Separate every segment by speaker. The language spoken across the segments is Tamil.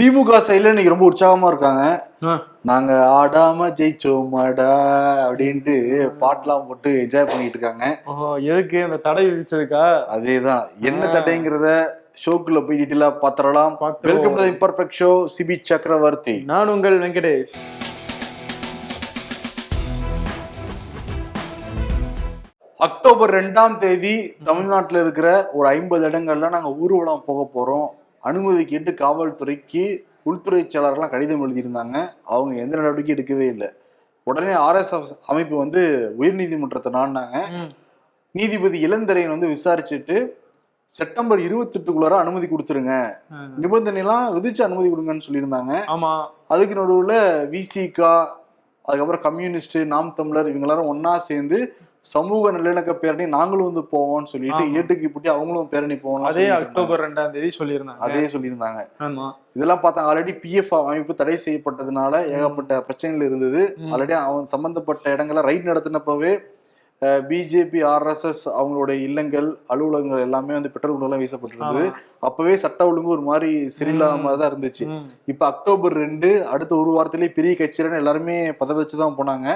Speaker 1: திமுக சைடுல இன்னைக்கு ரொம்ப உற்சாகமா இருக்காங்க. நாங்க ஆடாம ஜெயிச்சோமாடா அப்படின்ட்டு பாட்டெல்லாம் போட்டு என்ஜாய் பண்ணிட்டு இருக்காங்க.
Speaker 2: எதுக்கு அந்த தடை விதிச்சதுக்கா?
Speaker 1: அதேதான். என்ன. தடைங்கிறத ஷோக்குள்ள போய் டீட்டெயிலா பாத்திரலாம். Welcome to imperfect show Sibi Chakravarthy
Speaker 2: நான் உங்கள் வெங்கடேஷ்.
Speaker 1: அக்டோபர் ரெண்டாம் தேதி தமிழ்நாட்டுல இருக்கிற ஒரு ஐம்பது இடங்கள்ல நாங்க ஊர்வலம் போக போறோம். அனுமதி கேட்டு காவல்துறைக்கு உள்துறை செயலாளர்லாம் கடிதம் எழுதியிருந்தாங்க. அவங்க எந்த நடவடிக்கையும் எடுக்கவே இல்லை. உடனே ஆர்எஸ்எஸ் அமைப்பு வந்து உயர்நீதிமன்றத்தை நாடினாங்க. நீதிபதி இளந்தரையன் வந்து விசாரிச்சுட்டு செப்டம்பர் இருபத்தெட்டுக்குள்ளார அனுமதி கொடுத்துருங்க. நிபந்தனைலாம் விதிச்சு அனுமதி கொடுங்கன்னு சொல்லியிருந்தாங்க.
Speaker 2: ஆமா.
Speaker 1: அதுக்கு நடுவுல விசிகா அதுக்கப்புறம் கம்யூனிஸ்ட் நாம் தமிழர் இவங்க எல்லாரும் ஒண்ணா சேர்ந்து சமூக நல்லிணக்க பேரணி நாங்களும் வந்து போவோம்னு சொல்லிட்டு. ஏட்டுக்கு இப்படி அவங்களும் பேரணி போவோம்
Speaker 2: அதே அக்டோபர் ரெண்டாம் தேதி சொல்லியிருந்தாங்க
Speaker 1: அதே சொல்லியிருந்தாங்க
Speaker 2: ஆமா
Speaker 1: இதெல்லாம் பார்த்தாங்க ஆல்ரெடி பிஎஃப் அமைப்பு தடை செய்யப்பட்டதுனால ஏகப்பட்ட பிரச்சனைகள் இருந்தது. ஆல்ரெடி அவன் சம்பந்தப்பட்ட இடங்களை ரைட் நடத்தினப்பவே பிஜேபி ஆர்எஸ்எஸ் அவங்களுடைய இல்லங்கள் அலுவலகங்கள் எல்லாமே வந்து பெட்ரோல் குண்டெல்லாம் வீசப்பட்டிருந்தது. அப்பவே சட்ட ஒழுங்கு ஒரு மாதிரி சரியில்லாம தான் இருந்துச்சு. இப்ப அக்டோபர் ரெண்டு அடுத்த ஒரு வாரத்திலேயே பெரிய கட்சியில எல்லாருமே பத வச்சு தான் போனாங்க.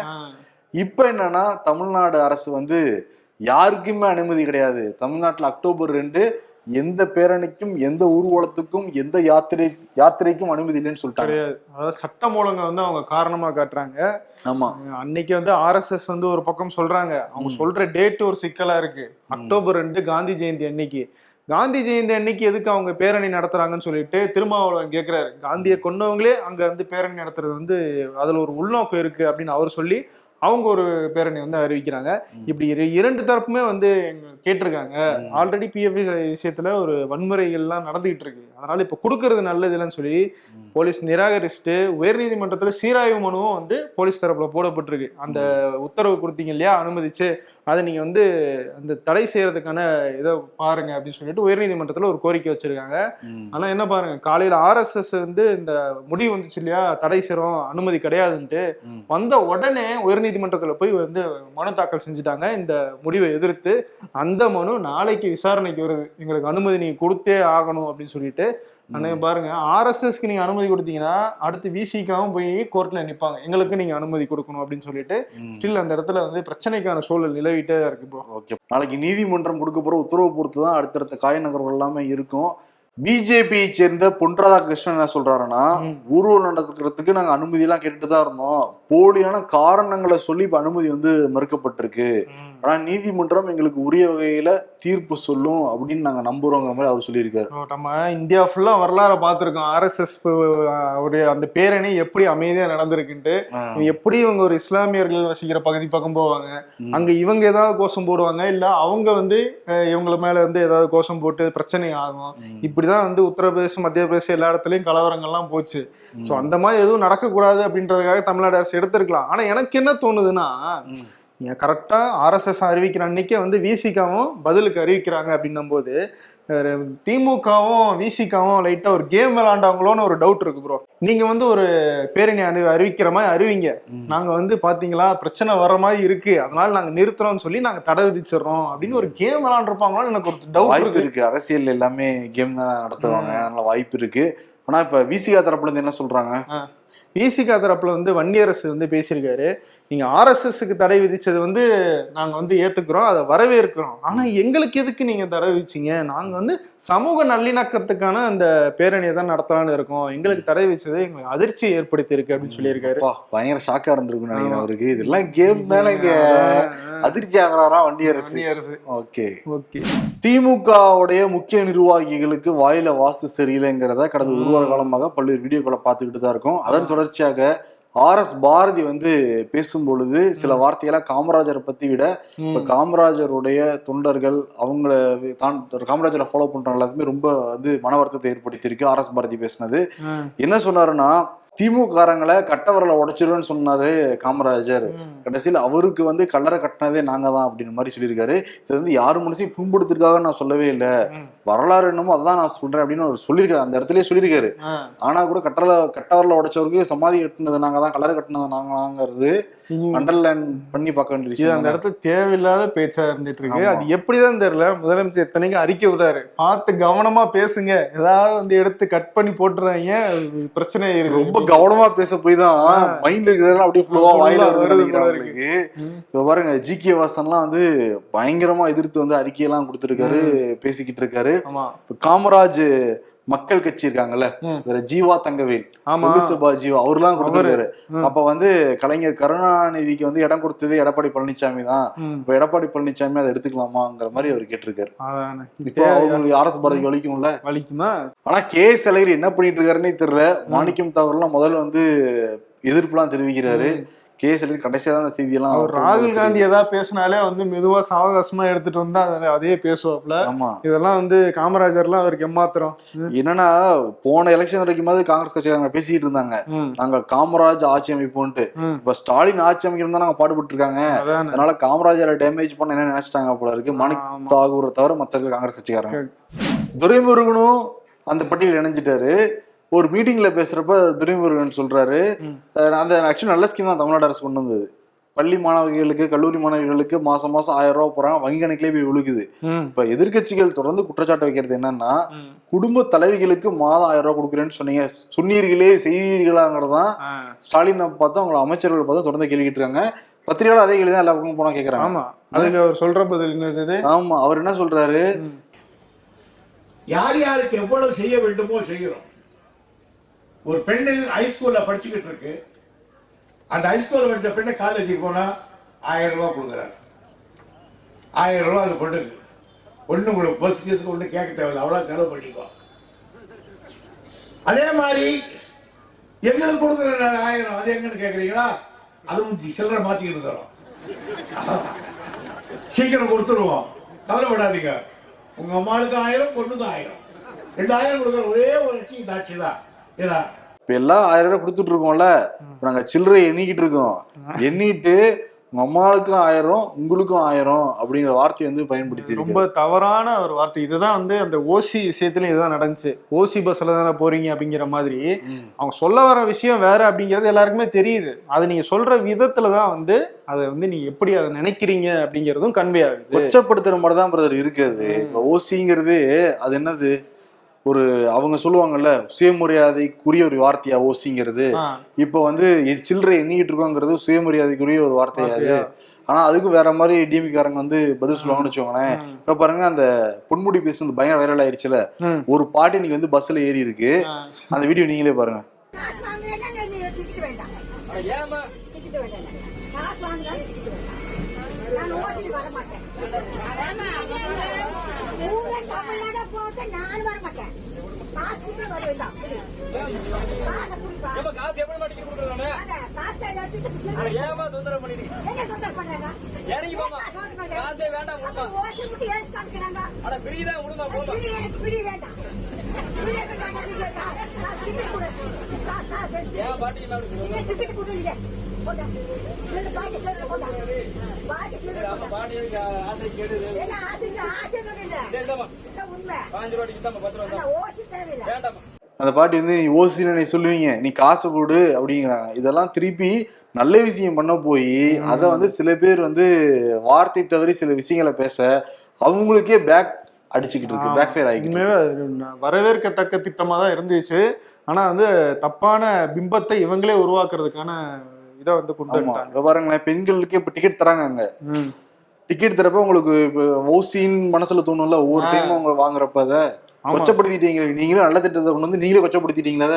Speaker 1: இப்ப என்னன்னா தமிழ்நாடு அரசு வந்து யாருக்குமே அனுமதி கிடையாது. தமிழ்நாட்டுல அக்டோபர் ரெண்டு எந்த பேரணிக்கும் எந்த ஊர்வலத்துக்கும் எந்த யாத்திரை யாத்திரைக்கும் அனுமதி இல்லைன்னு சொல்லிட்டாங்க.
Speaker 2: அதாவது சட்டம் ஒழுங்கை வந்து அவங்க காரணமா காட்டுறாங்க.
Speaker 1: ஆமா.
Speaker 2: அன்னைக்கு வந்து ஆர்எஸ்எஸ் வந்து ஒரு பக்கம் சொல்றாங்க. அவங்க. சொல்ற டேட் ஒரு சிக்கலா இருக்கு. அக்டோபர் ரெண்டு காந்தி ஜெயந்தி அன்னைக்கு. காந்தி ஜெயந்தி அன்னைக்கு எதுக்கு அவங்க பேரணி நடத்துறாங்கன்னு சொல்லிட்டு திருமாவளவன் கேக்குறாரு. காந்தியை கொண்டவங்களே அங்க வந்து பேரணி நடத்துறது வந்து அதுல ஒரு உள்நோக்கம் இருக்கு அப்படின்னு அவர் சொல்லி அவங்க ஒரு பேரணி வந்து அறிவிக்கிறாங்க. இப்படி இரு- இரண்டு தரப்புமே வந்து கேட்டிருக்காங்க. ஆல்ரெடி பிஎஃப் விஷயத்துல ஒரு வன்முறைகள்லாம் நடந்துகிட்டு இருக்கு அதனால இப்ப கொடுக்கறது நல்லது இல்லைன்னு சொல்லி. போலீஸ் நிராகரிச்சுட்டு உயர்நீதிமன்றத்துல சீராய்வு மனுவும் வந்து போலீஸ் தரப்புல போடப்பட்டிருக்கு அந்த உத்தரவு கொடுத்தீங்க இல்லையா அனுமதிச்சு அதை நீங்க வந்து அந்த தடை செய்யறதுக்கான இதை பாருங்க அப்படின்னு சொல்லிட்டு உயர்நீதிமன்றத்துல ஒரு கோரிக்கை வச்சிருக்காங்க. ஆனா என்ன பாருங்க காலையில ஆர்எஸ்எஸ் வந்து இந்த முடிவு வந்துச்சு இல்லையா தடை செய்றோம் அனுமதி கிடையாதுன்ட்டு. வந்த உடனே உயர்நீதிமன்றத்துல போய் வந்து மனு தாக்கல் செஞ்சுட்டாங்க இந்த முடிவை எதிர்த்து அந்த மனு நாளைக்கு விசாரணைக்கு வருது. எங்களுக்கு அனுமதி நீங்க கொடுத்தே ஆகணும் அப்படின்னு சொல்லிட்டு. அன்னைக்கு பாருங்க. ஆர்எஸ்எஸ்க்கு நீங்க அனுமதி கொடுத்தீங்கன்னா அடுத்து விசிக்காவும் போய் கோர்ட்ல நிப்பாங்க. எங்களுக்கு நீங்க அனுமதி கொடுக்கணும் அப்படின்னு சொல்லிட்டு. ஸ்டில் அந்த இடத்துல வந்து பிரச்சனைக்கான சூழல் நிலவிட்டே இருக்கு
Speaker 1: ஓகே. நாளைக்கு நீதிமன்றம் கொடுக்க போற உத்தரவு பொறுத்து தான் அடுத்தடுத்த காய நகர்வுகள் எல்லாமே இருக்கும். பிஜேபியை சேர்ந்த பொன் ராதாகிருஷ்ணன் என்ன சொல்றாருன்னா. ஊர்வலம் நடத்துக்கிறதுக்கு நாங்க அனுமதி எல்லாம் கேட்டுட்டு தான் இருந்தோம். போலியான காரணங்களை சொல்லி இப்ப அனுமதி வந்து மறுக்கப்பட்டிருக்கு. ஆனா நீதிமன்றம் எங்களுக்கு உரிய வகையில தீர்ப்பு சொல்லும் அப்படின்னு நாங்க நம்புறோங்கிற மாதிரி அவர் சொல்லியிருக்காரு.
Speaker 2: நம்ம இந்தியா ஃபுல்லா வரலாறை பார்த்துருக்கோம். ஆர்எஸ்எஸ் உடைய அந்த பேரணி எப்படி அமைதியா நடந்திருக்குன்ட்டு. எப்படி இவங்க ஒரு இஸ்லாமியர்கள் வசிக்கிற பகுதி பக்கம் போவாங்க. அங்க இவங்க ஏதாவது கோஷம் போடுவாங்க? இல்ல அவங்க வந்து இவங்கள மேல வந்து ஏதாவது கோஷம் போட்டு பிரச்சனை ஆகும்.
Speaker 1: ம்.
Speaker 2: இப்படிதான் வந்து உத்தரப்பிரதேசம் மத்திய பிரதேசம் எல்லா இடத்துலயும் கலவரங்கள்லாம் போச்சு. சோ அந்த மாதிரி எதுவும் நடக்கக்கூடாது அப்படின்றதுக்காக தமிழ்நாடு அரசு எடுத்திருக்கலாம். ஆனா எனக்கு என்ன தோணுதுன்னா
Speaker 1: ம்.
Speaker 2: கரெக்டா ஆர்எஸ்எஸ் அறிவிக்கிற அன்னைக்கே வந்து விசிகாவும் பதிலுக்கு அறிவிக்கிறாங்க அப்படின்னும் போது திமுகவும் விசிகாவும் லைட்டா ஒரு கேம் விளாண்டாங்களோன்னு ஒரு டவுட் இருக்கு ப்ரோ நீங்க வந்து ஒரு பேரணி அறி அறிவிக்கிற மாதிரி அறிவிங்க.
Speaker 1: ம்.
Speaker 2: நாங்க வந்து பாத்தீங்களா பிரச்சனை வர்ற மாதிரி இருக்கு. அதனால நாங்க நிறுத்துறோம்னு சொல்லி நாங்க தடை விதிச்சிடுறோம் அப்படின்னு ஒரு கேம் விளாண்டுருப்பாங்களோன்னு எனக்கு ஒரு டவுட்
Speaker 1: வாய்ப்பு
Speaker 2: இருக்கு.
Speaker 1: இருக்கு அரசியல் எல்லாமே கேம் தான் நடத்துவாங்க. அதனால வாய்ப்பு இருக்கு. ஆனா இப்ப விசிகா தரப்புல இருந்து என்ன சொல்றாங்க?
Speaker 2: விசிகா தரப்புல வந்து வன்னியரசு வந்து பேசியிருக்காரு. நீங்க ஆர்எஸ்எஸ்க்கு தடை விதிச்சது வந்து நாங்க வந்து ஏத்துக்கிறோம் அதை வரவேற்கிறோம். ஆனா எங்களுக்கு எதுக்கு நீங்க தடை விதிச்சீங்க? நாங்க வந்து சமூக நல்லிணக்கத்துக்கான அந்த பேரணியை தான் நடத்தலாம்னு இருக்கோம். எங்களுக்கு தடை விதிச்சது எங்களுக்கு அதிர்ச்சி ஏற்படுத்தி இருக்கு அப்படின்னு சொல்லியிருக்காரு.
Speaker 1: பயங்கர ஷாக்கா இருந்திருக்கும் நினைக்கிறேன் அவருக்கு. இதெல்லாம் கேம் தானே இங்க? அதிர்ச்சி ஆகுறாரா வண்டி அரசு?
Speaker 2: வன்னியரசு
Speaker 1: ஓகே.
Speaker 2: ஓகே.
Speaker 1: திமுகவுடைய முக்கிய நிர்வாகிகளுக்கு வாயில வாஸ்து சரியில்லைங்கிறத கடந்த ஒரு வார காலமாக பல்வேறு வீடியோக்களை பார்த்துக்கிட்டு தான் இருக்கோம். அதன் தொடர்ச்சியாக ஆர் எஸ் பாரதி வந்து பேசும் பொழுது சில வார்த்தைகளை காமராஜரை பத்தி விட இப்ப காமராஜருடைய தொண்டர்கள் அவங்கள தான் காமராஜரை ஃபாலோ பண்ற எல்லாத்துக்குமே ரொம்ப வந்து மன வருத்தத்தை ஏற்படுத்தியிருக்கு. ஆர் எஸ் பாரதி பேசினது. என்ன சொன்னாருன்னா திமுககாரங்களை கட்டவரலை உடைச்சிருவேன்னு சொன்னாரு காமராஜர். கடைசியில் அவருக்கு வந்து கல்லறை கட்டினதே நாங்க தான் அப்படின்னு மாதிரி சொல்லியிருக்காரு. இது வந்து யாரு மனசையும் புண்படுத்திருக்காக நான் சொல்லவே இல்லை. வரலாறு என்னமோ அதான் நான் சொல்றேன் அப்படின்னு அவர் சொல்லியிருக்காரு. அந்த இடத்துலயே சொல்லியிருக்காரு. ஆனா கூட கட்டல கட்டவரல உடைச்சவருக்கு சமாதி கட்டினது நாங்க தான் கல்லறை கட்டினது நாங்களாங்கிறது அண்டர்லைன் பண்ணி பார்க்க வேண்டிய
Speaker 2: இது
Speaker 1: விஷயம்
Speaker 2: அந்த. இடத்துல தேவையில்லாத பேச்சா இருந்துட்டு இருக்கு. அது எப்படிதான் தெரியல. முதலமைச்சர் இத்தனைக்கும் அறிக்கை விடுறாரு. பார்த்து கவனமா பேசுங்க. ஏதாவது வந்து எடுத்து கட் பண்ணி போட்டுறாங்க பிரச்சனை இருக்கு
Speaker 1: ரொம்ப கவனமா பேச போய் தான் மைண்ட்ல இருக்கிறதெல்லாம் அப்படியே ஃப்ளோவா வாயில
Speaker 2: வருது
Speaker 1: இப்ப பாருங்க ஜி கே வாசன்லாம் வந்து பயங்கரமா எதிர்த்து வந்து அறிக்கையெல்லாம் கொடுத்திருக்காரு பேசிக்கிட்டு இருக்காரு. காமராஜ் மக்கள் கட்சி இருக்காங்கல்ல. இதுல ஜீவா தங்கவேல் சபா ஜீவா அவர்லாம் கொடுத்திருக்காரு. அப்ப வந்து கலைஞர் கருணாநிதிக்கு வந்து இடம் கொடுத்தது எடப்பாடி பழனிசாமி தான். இப்ப எடப்பாடி பழனிசாமி அதை எடுத்துக்கலாமாங்கிற மாதிரி அவர் கேட்டிருக்காரு. இப்போ அவங்களுக்கு அரசு பாரதிக்கு வலிக்கும்ல?
Speaker 2: வலிக்குமா?
Speaker 1: ஆனா கே எஸ் அழகிரி என்ன பண்ணிட்டு இருக்காருன்னே தெரியல. மாணிக்கம் தவறுலாம் முதல்ல வந்து எதிர்ப்புலாம் தெரிவிக்கிறாரு. கே எஸ் அழகிரி கடைசியா தான் அந்த செய்தியெல்லாம்
Speaker 2: அவர் ராகுல் காந்தி ஏதாவது பேசினாலே வந்து மெதுவா சாவகாசமா எடுத்துட்டு வந்தா அதே பேசுவாப்ல
Speaker 1: ஆமா.
Speaker 2: இதெல்லாம் வந்து காமராஜர்லாம் அவருக்கு எம்மாத்திரம்
Speaker 1: என்னன்னா போன எலெக்ஷன் வரைக்குமாவது காங்கிரஸ் கட்சிக்காரங்க பேசிக்கிட்டு இருந்தாங்க. நாங்க காமராஜ் ஆட்சி அமைப்போன்ட்டு.
Speaker 2: ம்.
Speaker 1: இப்ப ஸ்டாலின் ஆட்சி அமைக்கணும் தான் நாங்க பாடுபட்டு இருக்காங்க
Speaker 2: அதானே.
Speaker 1: அதனால காமராஜரை டேமேஜ் பண்ண என்ன நினைச்சிட்டாங்க போல இருக்கு? மாணிக். தாகூரை தவிர மத்த காங்கிரஸ் கட்சிக்காரங்க. துரைமுருகனும் அந்த பட்டியல் இணைஞ்சிட்டாரு. ஒரு மீட்டிங்ல பேசுறப்ப துரைமுருகன் சொல்றாரு அந்த ஆக்சுவலி நல்ல ஸ்கீம் தான் தமிழ்நாடு அரசு கொண்டு வந்தது. பள்ளி மாணவிகளுக்கு கல்லூரி மாணவிகளுக்கு மாசம் மாசம் ஆயிரம் ரூபாய் போறாங்க வங்கி கணக்கிலே போய் விழுகுது இப்ப எதிர்க்கட்சிகள் தொடர்ந்து குற்றச்சாட்டு வைக்கிறது என்னன்னா. குடும்ப தலைவிகளுக்கு மாதம் ஆயிரம் ரூபாய் கொடுக்குறேன்னு சொன்னீங்க. சொன்னீர்களே செய்வீர்களாங்கிறதான் ஸ்டாலினை பார்த்து அவங்க அமைச்சர்கள் பார்த்து தொடர்ந்து கேள்விட்டு இருக்காங்க பத்திரிகையாளர் அதே கேள்வி தான் எல்லா பக்கமும் போனா கேக்குறாங்க.
Speaker 2: ஆமா. அதுக்கு அவர் சொல்ற பதில் என்னது?
Speaker 1: ஆமா அவர் என்ன சொல்றாரு?
Speaker 3: யார் யாருக்கு எவ்வளவு செய்ய வேண்டுமோ செய்கிறோம். ஒரு பெண்ணு ஹைஸ்கூல்ல படிச்சுக்கிட்டு இருக்கு. அந்த ஹைஸ்கூல்ல படிச்ச பெண்ணு காலேஜுக்கு போனா ஆயிரம் ரூபாய் கொடுக்குறாரு. ஆயிரம் ரூபாய் அது பொண்ணுக்கு. ஒண்ணு உங்களுக்கு பஸ் கீஸுக்கு ஒண்ணு கேட்க தேவையில்லை. அவ்வளவு செலவு பண்ணிக்கோ அதே மாதிரி எங்களுக்கு கொடுக்குற ஆயிரம் அது எங்கன்னு கேக்குறீங்களா? அதுவும் சில்லறை மாத்திக்கிட்டு இருக்கிறோம். சீக்கிரம் கொடுத்துருவோம். கவலைப்படாதீங்க. உங்க அம்மாளுக்கு ஆயிரம் பொண்ணுக்கு ஆயிரம். ரெண்டாயிரம் கொடுக்குற ஒரே ஒரு லட்சம் தாட்சி தான்.
Speaker 1: இப்ப எல்லாம் ஆயிரம் ரூபாய் கொடுத்துட்டு இருக்கோம்ல. நாங்க சில்லறை எண்ணிக்கிட்டு இருக்கோம். எண்ணிட்டு உங்க அம்மாவுக்கும் ஆயிரம் உங்களுக்கும் ஆயிரம் அப்படிங்கிற வார்த்தையை வந்து பயன்படுத்தி
Speaker 2: ரொம்ப தவறான ஒரு வார்த்தை. இதுதான் வந்து அந்த ஓசி விஷயத்துலயும் இதுதான் நடந்துச்சு. ஓசி பஸ்ல தானே போறீங்க அப்படிங்கிற மாதிரி. அவங்க சொல்ல வர விஷயம் வேற அப்படிங்கிறது எல்லாருக்குமே தெரியுது. அது நீங்க சொல்ற விதத்துல தான் வந்து அதை வந்து நீங்க எப்படி அதை நினைக்கிறீங்க அப்படிங்கிறதும் கன்வே ஆகுது.
Speaker 1: கொச்சப்படுத்துற மாதிரி தான் பிரதர் இருக்குது ஓசிங்கிறது அது என்னது? ஒரு அவங்க சொல்லுவாங்கல்ல சுயமரியாதைக்குரிய ஒரு வார்த்தையா ஓசிங்கிறது. இப்ப வந்து சில்லறை எண்ணிக்கிட்டு இருக்கோங்கிறது சுயமரியாதைக்குரிய ஒரு வார்த்தையா அது? ஆனா அதுக்கு வேற மாதிரி டிஎம்காரங்க வந்து பதில் சொல்லுவாங்கன்னு வச்சுக்கோங்களேன். இப்ப பாருங்க அந்த பொன்முடி பேசுனது பயங்கர வைரல் ஆயிருச்சுல. ஒரு பாட்டு இன்னைக்கு வந்து பஸ்ல ஏறி இருக்கு. அந்த வீடியோ நீங்களே பாருங்க
Speaker 4: காசு வாங்குறேன்னா நீ டிக்கெட் வேண்டாம் டிக்கெட் வேண்டாம் காசு வாங்குறாலும் டிக்கெட் வேண்டாம் நான் ஓட்டிட்டு வர மாட்டேன் ஊரே தமிழ்நாடா போட்டு நான் வர மாட்டேன் காசு கொடுத்து வர வேண்டாம் புடி. காசை
Speaker 5: எப்படி மாட்டிக்க கொடுக்குறானே?
Speaker 4: காசை பிச்சை
Speaker 5: ஏமா தொந்தரவு பண்ணிட்டு?
Speaker 4: என்ன தொந்தரவு பண்றாங்க?
Speaker 5: இறங்கி.
Speaker 4: காசு
Speaker 5: வேண்டாம்,
Speaker 4: அப்ப ஓட்டு முட்டி ஏசி காமிக்கிறாங்க.
Speaker 5: அட பிரிதான் விடுமா போமா
Speaker 4: பிடி வேண்டாம். பிடி வேண்டாம்,
Speaker 1: அந்த பாட்டி வந்து நீ ஓசின்னு நீ சொல்லுவீங்க. நீ காசு கொடு அப்படிங்கிறாங்க. இதெல்லாம் திருப்பி நல்ல விஷயம் பண்ண போய் அதை வந்து சில பேர் வந்து வார்த்தை தவறி சில விஷயங்களை பேச அவங்களுக்கே பேக் அடிச்சுக்கிட்டு இருக்கு பேக் ஃபேர்
Speaker 2: ஆகி வரவேற்கத்தக்க திட்டமாக தான் இருந்துச்சு. ஆனா வந்து தப்பான பிம்பத்தை இவங்களே உருவாக்குறதுக்கான இதை வந்து கொண்டு
Speaker 1: இப்ப பாருங்களேன் பெண்களுக்கு இப்ப டிக்கெட் தராங்க அங்க. டிக்கெட் தரப்ப உங்களுக்கு இப்ப ஓசின்னு மனசுல தோணும்ல ஒவ்வொரு
Speaker 2: ஆ.
Speaker 1: டைம் அவங்க வாங்குறப்ப அதை. கொச்சப்படுத்திட்டீங்க நீங்களும் நல்ல திட்டத்தை கொண்டு வந்து நீங்களே கொச்சப்படுத்திட்டீங்களா.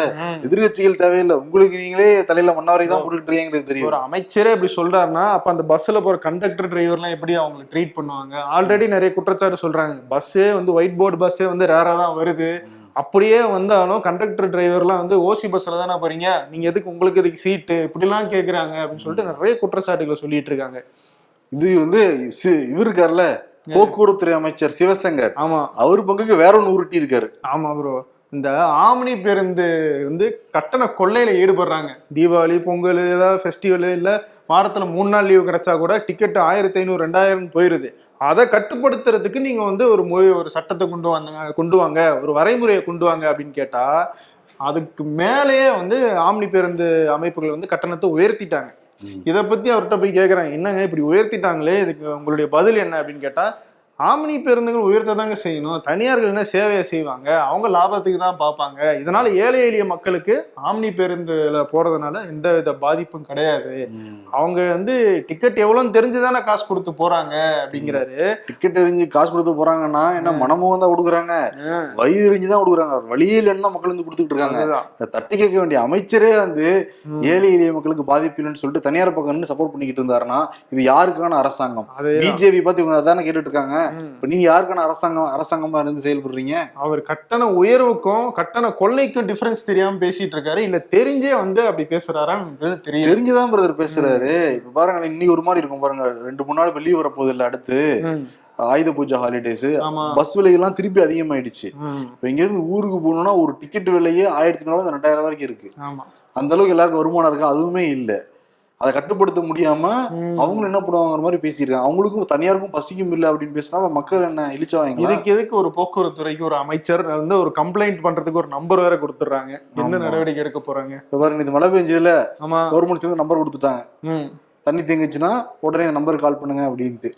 Speaker 1: எதிர்கட்சிகள் தேவையில்லை உங்களுக்கு நீங்களே தலையில மண்ணாரை தான் போட்டுட்டு தெரியும்
Speaker 2: ஒரு அமைச்சரே இப்படி சொல்றாருன்னா அப்ப அந்த பஸ்ல போற கண்டக்டர் டிரைவர்லாம் எப்படி அவங்களை ட்ரீட் பண்ணுவாங்க? ஆல்ரெடி நிறைய குற்றச்சாட்டு சொல்றாங்க. பஸ்ஸே வந்து ஒயிட் போர்டு பஸ்ஸே வந்து ரேரா தான் வருது. அப்படியே வந்தாலும் கண்டக்டர் டிரைவர்லாம் வந்து ஓசி பஸ்ல தானே போறீங்க? நீங்க எதுக்கு உங்களுக்கு எதுக்கு சீட்டு இப்படிலாம் கேக்குறாங்க அப்படின்னு சொல்லிட்டு நிறைய குற்றச்சாட்டுகளை சொல்லிட்டு இருக்காங்க.
Speaker 1: இது வந்து இவர் இருக்கார்ல? போக்குவரத்துறை அமைச்சர் சிவசங்கர்.
Speaker 2: ஆமா.
Speaker 1: அவர் பங்குக்கு வேற ஒண்ணு உருட்டி இருக்காரு
Speaker 2: ஆமா ப்ரோ இந்த ஆம்னி பேருந்து வந்து கட்டண கொள்ளையில ஈடுபடுறாங்க. தீபாவளி பொங்கல் ஏதாவது ஃபெஸ்டிவல் இல்ல வாரத்துல மூணு நாள் லீவு கிடைச்சா கூட டிக்கெட் ஆயிரத்தி ஐநூறு ரெண்டாயிரம் போயிருது. அதை கட்டுப்படுத்துறதுக்கு நீங்க வந்து ஒரு மொழி ஒரு சட்டத்தை கொண்டு வந்தாங்க கொண்டு வாங்க ஒரு வரைமுறையை கொண்டு வாங்க அப்படின்னு கேட்டா அதுக்கு மேலேயே வந்து ஆம்னி பேருந்து அமைப்புகள் வந்து கட்டணத்தை உயர்த்திட்டாங்க. இதை பத்தி அவர்கிட்ட போய் கேக்குறேன் என்னங்க இப்படி உயர்த்திட்டாங்களே? இதுக்கு உங்களுடைய பதில் என்ன அப்படின்னு கேட்டா ஆம்னி பேருந்துகள் உயர்த்ததாங்க செய்யணும். தனியார்கள் என்ன சேவையை செய்வாங்க? அவங்க லாபத்துக்கு தான் பார்ப்பாங்க. இதனால ஏழை எளிய மக்களுக்கு ஆம்னி பேருந்துல போறதுனால எந்த வித பாதிப்பும் கிடையாது. அவங்க வந்து டிக்கெட் எவ்வளோன்னு தெரிஞ்சுதானே காசு கொடுத்து போறாங்க அப்படிங்கிறாரு.
Speaker 1: டிக்கெட் எரிஞ்சு காசு கொடுத்து போறாங்கன்னா என்ன மனமும் தான் கொடுக்குறாங்க. வயிறு எரிஞ்சு தான் கொடுக்குறாங்க. வழியே இல்லைன்னு தான் மக்கள் வந்து கொடுத்துட்டு இருக்காங்க. தட்டி கேட்க வேண்டிய அமைச்சரே வந்து. ஏழை எளிய மக்களுக்கு பாதிப்பு இல்லைன்னு சொல்லிட்டு தனியார் பக்கம் சப்போர்ட் பண்ணிக்கிட்டு இருந்தாருன்னா இது யாருக்கான அரசாங்கம். பிஜேபி பார்த்து இவங்க அதானே கேட்டுட்டு இருக்காங்க. இப்ப நீங்க யாருக்கான அரசாங்கம் அரசாங்கமா இருந்து செயல்படுறீங்க?
Speaker 2: அவர் கட்டண உயர்வுக்கும் கட்டண கொள்ளைக்கும் டிஃபரன்ஸ் தெரியாம பேசிட்டு இருக்காரு. இல்ல தெரிஞ்சே வந்து அப்படி பேசுறாரான்னு தெரியல.
Speaker 1: தெரிஞ்சுதான் பிரதர் பேசுறாரு. இப்ப பாருங்க இன்னைக்கு ஒரு மாதிரி இருக்கும் பாருங்க. ரெண்டு மூணு நாள் வெளியே வரப்போகுது இல்ல அடுத்து. ஆயுத பூஜை ஹாலிடேஸ் பஸ் விலையெல்லாம் திருப்பி அதிகமாயிடுச்சு. இப்ப இங்க இருந்து ஊருக்கு போகணும்னா ஒரு டிக்கெட் விலையே ஆயிரத்தி நாலு ரெண்டாயிரம் வரைக்கும் இருக்கு. அந்த அளவுக்கு எல்லாருக்கும் வருமானம் இருக்கு? அதுவுமே இல்ல. அதை கட்டுப்படுத்த முடியாம. அவங்களும் என்ன பண்ணுவாங்கிற மாதிரி பேசியிருக்காங்க. அவங்களுக்கும் தனியாருக்கும் பசிக்கும் இல்லை அப்படின்னு பேசினா மக்கள் என்ன இழிச்சவாங்க
Speaker 2: இதுக்கு எதுக்கு ஒரு போக்குவரத்து துறைக்கு ஒரு அமைச்சர் வந்து ஒரு கம்ப்ளைண்ட் பண்றதுக்கு ஒரு நம்பர் வேற கொடுத்துறாங்க என்ன. நடவடிக்கை எடுக்க போறாங்க?
Speaker 1: பாருங்க இது மழை பெஞ்சதுல
Speaker 2: ஆமா.
Speaker 1: கவர்மெண்ட் சேர்ந்து நம்பர் கொடுத்துட்டாங்க. தண்ணி தேங்குச்சுன்னா உடனே நம்பருக்கு கால் பண்ணுங்க அப்படின்ட்டு.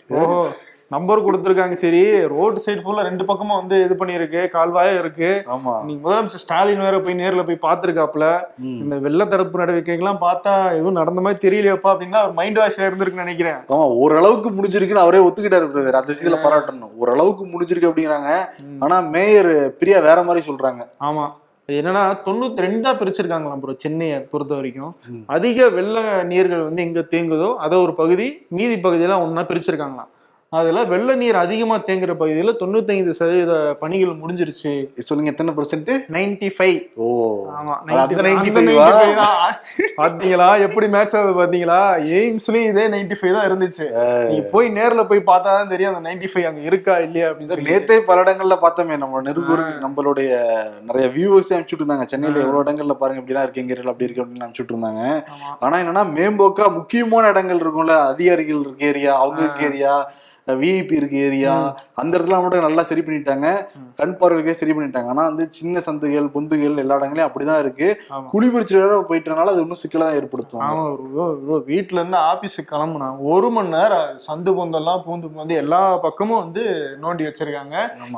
Speaker 2: நம்பர் கொடுத்துருக்காங்க சரி. ரோடு சைடு ஃபுல்லா ரெண்டு பக்கமா வந்து இது பண்ணிருக்கு கால்வாயா இருக்கு.
Speaker 1: ஆமா.
Speaker 2: நீங்க முதலமைச்சர் ஸ்டாலின் வேற போய் நேர்ல போய் பார்த்திருக்காப்ல. இந்த வெள்ள தடுப்பு நடவடிக்கைகள்லாம் பார்த்தா எதுவும் நடந்த மாதிரி தெரியலையப்பா அப்படின்னா அவர் மைண்ட் வாஷ் இருந்திருக்குன்னு நினைக்கிறேன்.
Speaker 1: ஆமா ஓரளவுக்கு முடிஞ்சிருக்குன்னு அவரே ஒத்துக்கிட்டாரு. அந்த விஷயத்துல பாராட்டணும். ஓரளவுக்கு முடிஞ்சிருக்கு அப்படிங்கிறாங்க. ஆனா மேயர் பிரியா வேற மாதிரி சொல்றாங்க.
Speaker 2: ஆமா. என்னன்னா தொண்ணூத்தி ரெண்டா பிரிச்சிருக்காங்களாம் ப்ரோ சென்னையை பொறுத்த வரைக்கும். அதிக வெள்ள நீர்கள் வந்து எங்க தேங்குதோ அதை ஒரு பகுதி மீதி பகுதியெல்லாம் ஒண்ணா பிரிச்சிருக்காங்களாம். அதுல வெள்ள நீர் அதிகமா தேங்குற பகுதியில தொண்ணூத்தைந்து சதவீத பணிகள் முடிஞ்சிருச்சு.
Speaker 1: சொல்லுங்க எத்தனை பெர்சென்ட்
Speaker 2: நைன்டி ஃபைவ்.
Speaker 1: ஓ.
Speaker 2: ஆமா
Speaker 1: அது அந்த
Speaker 2: 95
Speaker 1: 95
Speaker 2: அந்த
Speaker 1: வா?
Speaker 2: 95 தான். பாத்தீங்களா? எப்படி மேட்ச் ஆகுது பாத்தீங்களா? எய்ம்ஸ்லயும் இதே 95 தான் இருந்துச்சு. நீங்க போய் நேர்ல போய் பார்த்தா தான் தெரியும் அந்த 95 அங்க இருக்கா இல்லையா அப்படின்னு
Speaker 1: நேத்தே பல இடங்கள்ல பார்த்தோமே நம்ம நிருபர் நம்மளுடைய நிறைய வியூவர்ஸே அனுப்பிச்சுட்டு இருந்தாங்க சென்னையில எவ்வளவு இடங்கள்ல பாருங்க இப்படிலாம் இருக்கு எங்க அப்படி இருக்கு அப்படின்னு அனுப்பிச்சுட்டு இருந்தாங்க. ஆனா என்னன்னா மேம்போக்கா முக்கியமான இடங்கள் இருக்கும்ல அதிகாரிகள் இருக்க ஏரியா அவங்க இருக்க ஏரியா விஐபி இருக்க ஏரியா அந்த இடத்துல மட்டும் நல்லா சரி பண்ணிட்டாங்க. கண் பார்வைக்கே சரி பண்ணிட்டாங்க. ஆனா வந்து சின்ன சந்துகள் பொந்துகள் எல்லா இடங்களையும் அப்படிதான் இருக்கு.
Speaker 2: ஆமா.
Speaker 1: குடிபிடிச்ச வேற போயிட்டனால அது இன்னும் சிக்கலா ஏற்படுத்தும்.
Speaker 2: வீட்ல இருந்து ஆபீஸுக்கு கிளம்புனா ஒரு மணி நேரம் சந்து பொந்தெல்லாம் பூந்து வந்து எல்லா பக்கமும் வந்து நோண்டி வச்சிருக்காங்க.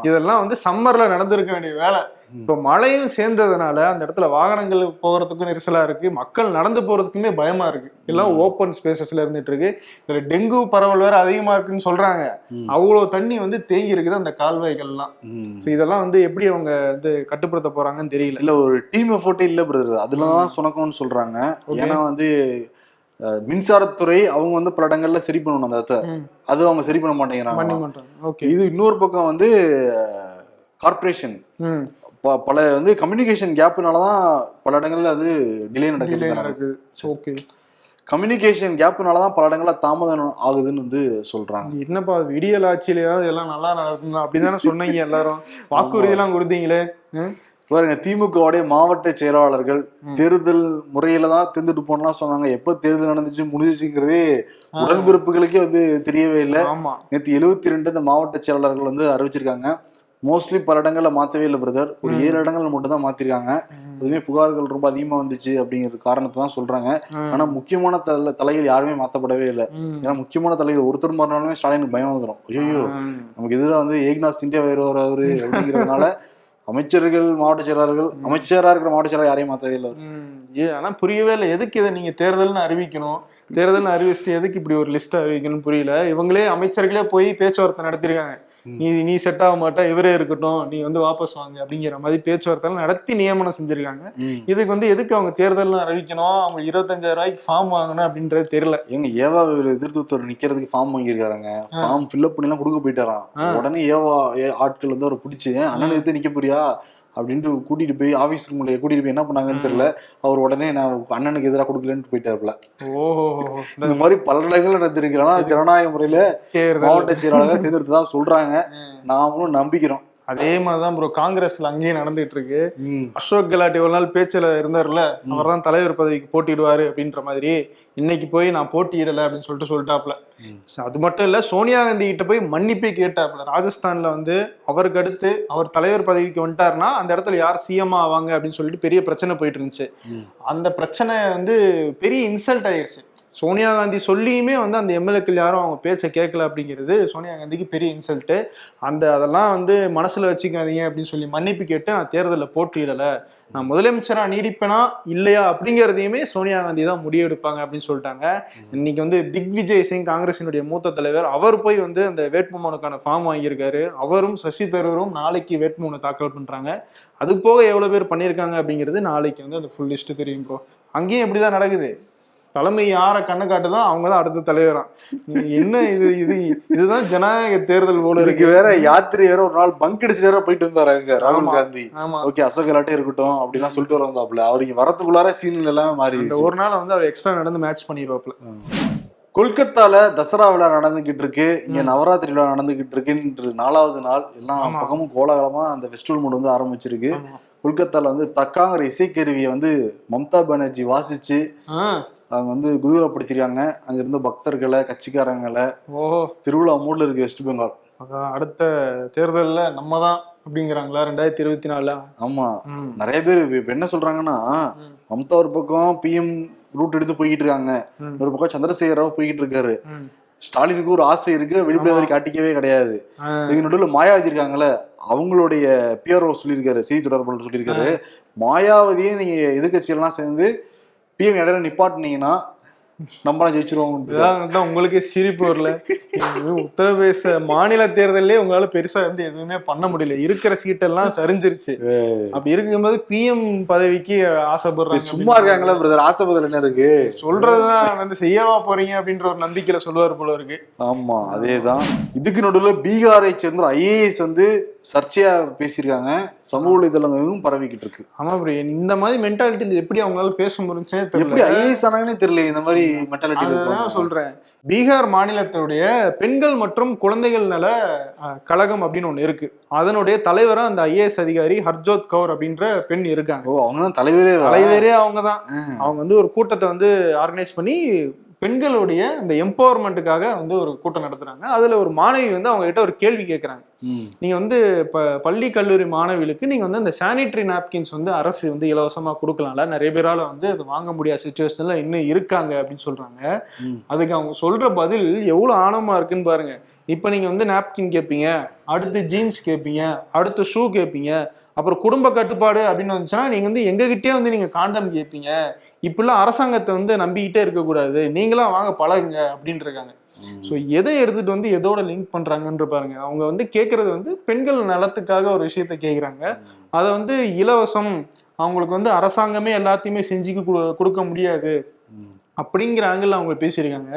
Speaker 2: இதெல்லாம் வந்து சம்மர்ல நடந்திருக்க வேண்டிய வேலை. இப்ப மழையும் சேர்ந்ததுனால அந்த இடத்துல வாகனங்கள் போகிறதுக்கும் நெரிசலா இருக்கு. மக்கள் நடந்து போறதுக்குமே பயமா இருக்கு. எல்லாம் ஓப்பன் ஸ்பேசஸ்ல இருந்துட்டு இருக்கு இதுல டெங்கு பரவல் வேற அதிகமா இருக்குன்னு சொல்றாங்க.
Speaker 1: ம்.
Speaker 2: அவ்வளவு தண்ணி வந்து தேங்கி இருக்குது அந்த கால்வாய்கள்லாம். So இதெல்லாம் வந்து எப்படி அவங்க வந்து கட்டுப்படுத்த போறாங்கன்னு தெரியல.
Speaker 1: இல்ல ஒரு டீம் எஃபோர்ட்டே இல்ல பிரதர் அதுலதான் சுணக்கம்னு சொல்றாங்க. ஏன்னா வந்து மின்சாரத்துறை அவங்க வந்து பல இடங்கள்ல சரி பண்ணணும் அந்த இடத்த. அது அவங்க சரி பண்ண மாட்டேங்கிறாங்க இது இன்னொரு பக்கம் வந்து கார்பரேஷன் பல வந்து கம்யூனிகேஷன் கேப்னாலதான் பல இடங்கள்ல அது டிலே நடக்குது.
Speaker 2: ஓகே
Speaker 1: கம்யூனிகேஷன் கேப்னாலதான் பல இடங்கள்ல தாமதம் ஆகுதுன்னு வந்து சொல்றாங்க.
Speaker 2: என்னப்பா விடியல் ஆட்சியிலயாவது எல்லாம் நல்லா நடக்கும் அப்படிதானே சொன்னீங்க எல்லாரும். வாக்குறுதி எல்லாம் கொடுத்தீங்களே?
Speaker 1: பாருங்க திமுகவுடைய மாவட்ட செயலாளர்கள் தேர்தல் முறையில தான் தேர்ந்துட்டு போனலாம் சொன்னாங்க. எப்ப தேர்தல் நடந்துச்சு முடிஞ்சிச்சுங்கிறதே உடன்பிறப்புகளுக்கே வந்து தெரியவே இல்லை. நேற்று எழுபத்தி ரெண்டு இந்த மாவட்ட செயலாளர்கள் வந்து அறிவிச்சிருக்காங்க. மோஸ்ட்லி பல இடங்கள்ல மாத்தவே இல்லை பிரதர் ஒரு ஏழு இடங்கள்ல மட்டும் தான் மாத்திருக்காங்க அதுவுமே புகார்கள் ரொம்ப அதிகமா வந்துச்சு அப்படிங்கிற காரணத்தை தான் சொல்றாங்க. ஆனா முக்கியமான தல தலைகள் யாருமே மாத்தப்படவே இல்லை. ஏன்னா முக்கியமான தலைவர் ஒருத்தர் மாறினாலுமே ஸ்டாலினுக்கு பயம் வந்துடும் ஐயோ. நமக்கு எதிராக வந்து ஏக்நாத் சிந்தியா வருவார் அவரு அப்படிங்கிறதுனால அமைச்சர்கள் மாவட்ட செயலாளர்கள் அமைச்சரா இருக்கிற மாவட்ட செயலாளர் யாரையும் மாத்தவே இல்லை.
Speaker 2: ஏ ஆனா புரியவே இல்லை. எதுக்கு இதை நீங்க தேர்தல்னு அறிவிக்கணும்? தேர்தல்னு அறிவிச்சுட்டு எதுக்கு இப்படி ஒரு லிஸ்ட் அறிவிக்கணும்னு புரியல? இவங்களே அமைச்சர்களே போய் பேச்சுவார்த்தை நடத்திருக்காங்க. நீ நீ செட் ஆக மாட்டா இவரே இருக்கட்டும் நீ வந்து வாபஸ் வாங்க அப்படிங்கிற மாதிரி பேச்சுவார்த்தை நடத்தி நியமனம் செஞ்சிருக்காங்க. இதுக்கு வந்து எதுக்கு அவங்க தேர்தல்னு அறிவிக்கணும்? அவங்க இருபத்தஞ்சாயிரம் ரூபாய்க்கு ஃபார்ம் வாங்கணும் அப்படின்றது தெரியல.
Speaker 1: எங்க ஏவா எதிர்த்து நிக்கிறதுக்கு ஃபார்ம் வாங்கியிருக்காருங்க. ஃபார்ம் ஃபில்அப் பண்ணி எல்லாம் கொடுக்க போயிட்டாராம். உடனே ஏவா ஆட்கள் வந்து அவரை பிடிச்சி அண்ணன் எடுத்து நிக்க போறியா? அப்படின்ட்டு கூட்டிட்டு போய் ஆபீஸ் ரூம்ல கூட்டிட்டு போய் என்ன பண்ணாங்கன்னு தெரியல. அவர் உடனே நான் அண்ணனுக்கு எதிராக கொடுக்கலன்னு போயிட்டாருல
Speaker 2: ஓஹோ.
Speaker 1: இந்த மாதிரி பல இடங்கள்ல நடந்திருக்கு ஆனா ஜனநாயக முறையில மாவட்ட செயலாளர்கள் தேர்ந்தெடுத்து தான் சொல்றாங்க நாமளும் நம்பிக்கிறோம்.
Speaker 2: அதே மாதிரிதான் ப்ரோ காங்கிரஸ்ல அங்கேயும் நடந்துட்டு இருக்கு அசோக் கெலாட் இவ்வளவு நாள் பேச்சுல இருந்தார்ல அவர் தான் தலைவர் பதவிக்கு போட்டியிடுவாரு அப்படின்ற மாதிரி இன்னைக்கு போய் நான் போட்டியிடல அப்படின்னு சொல்லிட்டு சொல்லிட்டாப்ல அது மட்டும் இல்ல சோனியா காந்தி கிட்ட போய் மன்னிப்பே கேட்டாப்ல ராஜஸ்தான்ல வந்து அவருக்கு அடுத்து அவர் தலைவர் பதவிக்கு வந்துட்டாருன்னா அந்த இடத்துல யார் சிஎம் ஆவாங்க அப்படின்னு சொல்லிட்டு பெரிய பிரச்சனை போயிட்டு இருந்துச்சு. அந்த பிரச்சனை வந்து பெரிய இன்சல்ட் ஆயிருச்சு. சோனியா காந்தி சொல்லியுமே வந்து அந்த எம்எல்ஏக்கள் யாரும் அவங்க பேச்சை கேட்கல அப்படிங்கிறது சோனியா காந்திக்கு பெரிய இன்சல்ட்டு அந்த அதெல்லாம் வந்து மனசில் வச்சுக்காதீங்க அப்படின்னு சொல்லி மன்னிப்பு கேட்டு நான் தேர்தலில் போட்டியிடலை. நான் முதலமைச்சராக நீடிப்பேனா இல்லையா அப்படிங்கிறதையுமே சோனியா காந்தி தான் முடிவெடுப்பாங்க அப்படின்னு சொல்லிட்டாங்க. இன்னைக்கு வந்து திக்விஜய் சிங் காங்கிரசினுடைய மூத்த தலைவர் அவர் போய் வந்து அந்த வேட்புமனுக்கான ஃபார்ம் வாங்கியிருக்காரு. அவரும் சசி தரூரும் நாளைக்கு வேட்புமனு தாக்கல் பண்ணுறாங்க அது போக எவ்வளோ பேர் பண்ணியிருக்காங்க அப்படிங்கிறது நாளைக்கு வந்து அந்த ஃபுல் லிஸ்ட்டு தெரியும் ப்ரோ அங்கேயும் இப்படிதான் நடக்குது. தலைமை யாரை கண்ணு காட்டுதோ அவங்க தான் அடுத்த தலைவராம் நீங்க என்ன இது இது இதுதான் ஜனநாயக தேர்தல் போல இருக்கு.
Speaker 1: வேற யாத்திரை வேற ஒரு நாள் பங்க் அடிச்சுட்டு வேற போயிட்டு வந்தாரு அங்க ராகுல். காந்தி. ஓகே அசோக் கெலாட்டே இருக்கட்டும் அப்படிலாம் சொல்லிட்டு வர வந்தாப்புல அவர் இங்க வரத்துக்குள்ளார சீன் எல்லாமே மாறி
Speaker 2: ஒரு நாள் வந்து அவர் எக்ஸ்ட்ரா நடந்து மேட்ச் பண்ணிடுவாப்ல
Speaker 1: கொல்கத்தால தசரா விழா நடந்துகிட்டு இருக்கு. இங்க நவராத்திரி விழா நடந்துகிட்டு இருக்கு இன்று நாலாவது நாள் எல்லா. பக்கமும் கோலாகலமா அந்த ஃபெஸ்டிவல் மூடு வந்து ஆரம்பிச்சிருக்கு. கொல்கத்தால வந்து தக்காங்கிற இசைக்கருவியை வந்து மம்தா பானர்ஜி வாசிச்சு அவங்க வந்து குதூகலப்படுத்திருக்காங்க. அங்க இருந்த பக்தர்களை கட்சிக்காரங்களை திருவிழா மூட்ல இருக்கு வெஸ்ட் பெங்கால்
Speaker 2: அடுத்த தேர்தல்ல நம்ம தான் அப்படிங்கிறாங்களா ரெண்டாயிரத்தி இருபத்தி நாலுல?
Speaker 1: ஆமா. நிறைய பேர் இப்ப என்ன சொல்றாங்கன்னா மம்தா ஒரு பக்கம் பிஎம் ரூட் எடுத்து போய்கிட்டு இருக்காங்க. ஒரு பக்கம் சந்திரசேகர ராவ் போய்கிட்டு இருக்காரு. ஸ்டாலினுக்கு ஒரு ஆசை இருக்கு வெளிப்படையாக காட்டிக்கவே கிடையாது. இதுக்கு நடுவில் மாயாவதி இருக்காங்கல்ல அவங்களுடைய பிஆர்ஓ சொல்லியிருக்காரு செய்தி தொடர்பாளர் சொல்லியிருக்காரு. மாயாவதியே நீங்க எதிர்கட்சியெல்லாம் சேர்ந்து பிஎம் இடையில நிப்பாட்டினீங்கன்னா நம்மளாம் ஜெயிச்சிருவோம்
Speaker 2: உங்களுக்கு சிரிப்பு வரல. உத்தரப்பிரதேச மாநில தேர்தலே உங்களால பெருசா வந்து எதுவுமே பண்ண முடியல. இருக்கிற சீட்டெல்லாம் சரிஞ்சிருச்சு. அப்படி இருக்கும்போது பிஎம் பதவிக்கு ஆசைப்படுறாங்க
Speaker 1: சும்மா இருக்காங்களா பிரதர் ஆசைப்பதில் என்ன இருக்கு?
Speaker 2: சொல்றதுதான் வந்து செய்யவா போறீங்க அப்படின்ற ஒரு நம்பிக்கையில சொல்லுவார் போல இருக்கு.
Speaker 1: ஆமா அதேதான். இதுக்கு நடுவில் பீகாரை சேர்ந்த ஐஏஎஸ் வந்து சர்ச்சையா பேசியிருக்காங்க. சமூக வலைதளங்களும் பரவிக்கிட்டு இருக்கு
Speaker 2: ஆமா பிரியன் இந்த மாதிரி மென்டாலிட்டி எப்படி அவங்களால பேச முடிஞ்சுன்னே
Speaker 1: எப்படி ஐஏஎஸ் ஆனாங்கன்னே தெரியல இந்த மாதிரி மென்டாலிட்டி
Speaker 2: சொல்றேன். பீகார் மாநிலத்துடைய பெண்கள் மற்றும் குழந்தைகள் நல கழகம் அப்படின்னு ஒண்ணு இருக்கு. அதனுடைய தலைவரா அந்த ஐஏஎஸ் அதிகாரி ஹர்ஜோத் கவுர் அப்படின்ற பெண் இருக்காங்க.
Speaker 1: ஓ அவங்க தான் தலைவரே.
Speaker 2: தலைவரே அவங்க தான் அவங்க வந்து ஒரு கூட்டத்தை வந்து ஆர்கனைஸ் பண்ணி பெண்களுடைய இந்த எம்பவர்மெண்ட்டுக்காக வந்து ஒரு கூட்டம் நடத்துறாங்க. அதுல ஒரு மாணவி வந்து அவங்க கிட்ட ஒரு கேள்வி கேட்கறாங்க. நீங்க வந்து இப்ப பள்ளி கல்லூரி மாணவிகளுக்கு நீங்க வந்து இந்த சானிட்டரி நாப்கின்ஸ் வந்து அரசு வந்து இலவசமா கொடுக்கலாம்ல. நிறைய பேரால வந்து அது வாங்க முடியாத சுச்சுவேஷன்ல இன்னும் இருக்காங்க அப்படின்னு சொல்றாங்க. அதுக்கு அவங்க சொல்ற பதில் எவ்வளவு ஆணவமா இருக்குன்னு பாருங்க. இப்ப நீங்க வந்து நாப்கின் கேட்பீங்க அடுத்து ஜீன்ஸ் கேட்பீங்க அடுத்து ஷூ கேட்பீங்க அப்புறம் குடும்ப கட்டுப்பாடு அப்படின்னு வந்துச்சுன்னா நீங்க வந்து எங்ககிட்டயே வந்து நீங்க காண்டம் கேட்பீங்க இப்படிலாம் அரசாங்கத்தை வந்து நம்பிக்கிட்டே இருக்கக்கூடாது. நீங்களாம் வாங்க பழகுங்க அப்படின்னு இருக்காங்க ஸோ எதை எடுத்துட்டு வந்து எதோட லிங்க் பண்றாங்கன்ற பாருங்க. அவங்க வந்து கேட்கறது வந்து பெண்கள் நலத்துக்காக ஒரு விஷயத்த கேட்குறாங்க. அதை வந்து இலவசம் அவங்களுக்கு வந்து அரசாங்கமே எல்லாத்தையுமே செஞ்சு கொடுக்க முடியாது. அப்படிங்கிற ஆங்கிள் அவங்க பேசியிருக்காங்க.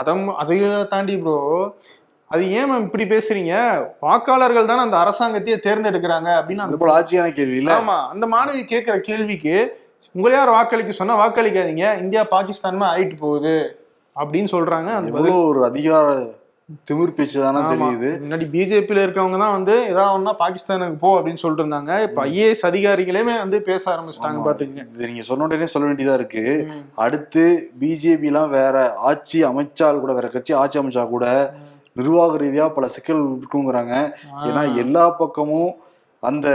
Speaker 2: அதை அதையும் தாண்டி ப்ரோ அது ஏன் மேம் இப்படி பேசுறீங்க? வாக்காளர்கள் தானே அந்த அரசாங்கத்தையே தேர்ந்தெடுக்கிறாங்க அப்படின்னு அந்த
Speaker 1: போல ஆட்சியான கேள்வி இல்ல.
Speaker 2: ஆமா அந்த மாணவி கேட்கிற கேள்விக்கு உங்களை யார் வாக்களிக்க சொன்னா வாக்களிக்காதீங்க. இந்தியா பாகிஸ்தானுமே ஆயிட்டு போகுது. அப்படின்னு சொல்றாங்க. அந்த
Speaker 1: ஒரு அதிகார திமிர் பேச்சு தானே. தெரியுது.
Speaker 2: முன்னாடி பிஜேபியில இருக்கவங்க தான் வந்து ஏதாவது ஒண்ணா பாகிஸ்தானுக்கு போ அப்படின்னு சொல்லிட்டு இருந்தாங்க இப்ப ஐஏஎஸ் அதிகாரிகளே வந்து பேச ஆரம்பிச்சிட்டாங்க பாத்துக்கங்க
Speaker 1: நீங்க சொன்ன உடனே சொல்ல வேண்டியதா இருக்கு. அடுத்து பிஜேபி எல்லாம் வேற ஆட்சி அமைச்சால் கூட வேற கட்சி ஆட்சி அமைச்சா கூட நிர்வாக ரீதியா பல சிக்கல் இருக்குங்கிறாங்க. ஏன்னா எல்லா பக்கமும் அந்த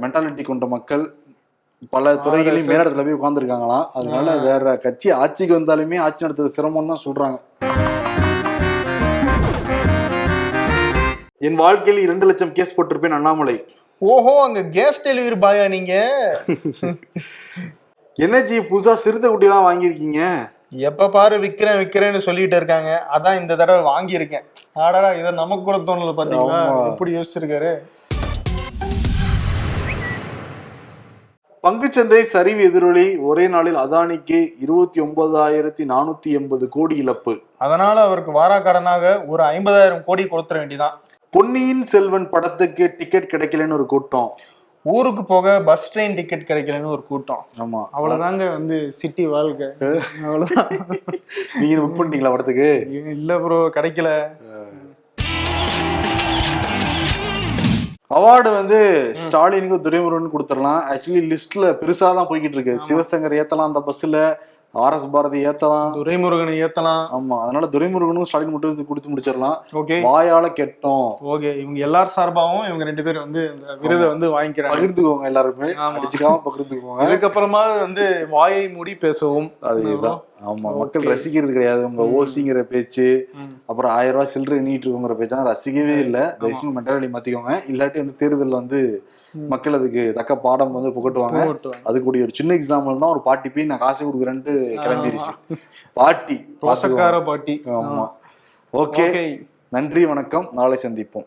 Speaker 1: மென்டாலிட்டி கொண்ட மக்கள் பல துறைகளையும். மேலிடத்துல போய் உட்கார்ந்துருக்காங்களாம் அதனால வேற கட்சி ஆட்சிக்கு வந்தாலுமே ஆட்சி நடத்துறது சிரமம் தான் சொல்றாங்க. என் வாழ்க்கையில் இரண்டு லட்சம் கேஸ் போட்டிருப்பேன் அண்ணாமலை.
Speaker 2: ஓஹோ அங்க கேஸ் டெலிவரி பாயா நீங்க?
Speaker 1: என்னஜி புதுசா சிறுத்தை குட்டிலாம் வாங்கியிருக்கீங்க?
Speaker 2: எப்ப பாரு விக்கிறேன் விக்கிறேன்னு சொல்லிட்டு இருக்காங்க. அதான் இந்த தடவை வாங்கியிருக்கேன். ஆடாடா இதை நமக்கு கூட தோணல பாத்தீங்களா. எப்படி யோசிச்சிருக்காரு.
Speaker 1: பங்குச்சந்தை சரிவு எதிரொலி ஒரே நாளில் அதானிக்கு இருபத்தி ஒன்பதாயிரத்தி நானூத்தி எண்பது கோடி இழப்பு.
Speaker 2: அதனால அவருக்கு வாராக்கடனாக ஒரு ஐம்பதாயிரம் கோடி கொடுத்துட வேண்டியதான்
Speaker 1: பொன்னியின் செல்வன் படத்துக்கு டிக்கெட் கிடைக்கலன்னு ஒரு கூட்டம்.
Speaker 2: ஊருக்கு போக பஸ் ட்ரெயின் டிக்கெட் கிடைக்கலன்னு ஒரு கூட்டம்.
Speaker 1: ஆமா.
Speaker 2: அவ்வளவுதாங்க வந்து சிட்டி வாழ்க்கை. அவ்வளவுதான்.
Speaker 1: நீங்க புக் பண்ணிட்டீங்களா படத்துக்கு?
Speaker 2: இல்ல ப்ரோ கிடைக்கல.
Speaker 1: அவார்டு வந்து ஸ்டாலினுக்கு துரைமுருகன் கொடுத்துடலாம். ஆக்சுவலி லிஸ்ட்ல பெருசா தான் போய்கிட்டு இருக்கு. சிவசங்கர் ஏத்தலாம் அந்த பஸ்ல ஆர் எஸ் பாரதி ஏத்தலாம்.
Speaker 2: துரைமுருகனை ஏத்தலாம்.
Speaker 1: ஆமா அதனால துரைமுருகனும் ஸ்டாலின் மட்டும் கொடுத்து முடிச்சிடலாம்.
Speaker 2: ஓகே.
Speaker 1: வாயால கெட்டோம்.
Speaker 2: ஓகே இவங்க எல்லார் சார்பாகவும் இவங்க ரெண்டு பேரும் வந்து இந்த விருதை வந்து வாங்கிக்கிறாங்க.
Speaker 1: பகிர்ந்துக்கோங்க எல்லாருமே. அடிச்சுக்காம பகிர்ந்துக்கோங்க.
Speaker 2: அதுக்கப்புறமா வந்து வாயை மூடி பேசவும்.
Speaker 1: அதுதான். ஆமா மக்கள். ரசிக்கிறது கிடையாது. உங்க. ஓசிங்கிற பேச்சு. அப்புறம் ஆயிரம் ரூபாய் சில்லறை நீட்டு இருக்குங்கிற பேச்சா ரசிக்கவே இல்ல. தயவுசெய்து மென்டாலிட்டி மாத்திக்கோங்க. இல்லாட்டி வந்து தேர்தல்ல வந்து. மக்கள் அதுக்கு தக்க பாடம் வந்து புகட்டுவாங்க.
Speaker 2: ஓட்டுவாங்க.
Speaker 1: அதுக்குடைய ஒரு சின்ன எக்ஸாம்பிள் தான் ஒரு பாட்டி போய் நான் காசு கொடுக்குறேன்ட்டு கிளம்பிருச்சு. பாட்டி
Speaker 2: பாட்டி.
Speaker 1: ஆமா.
Speaker 2: ஓகே.
Speaker 1: நன்றி வணக்கம். நாளை சந்திப்போம்.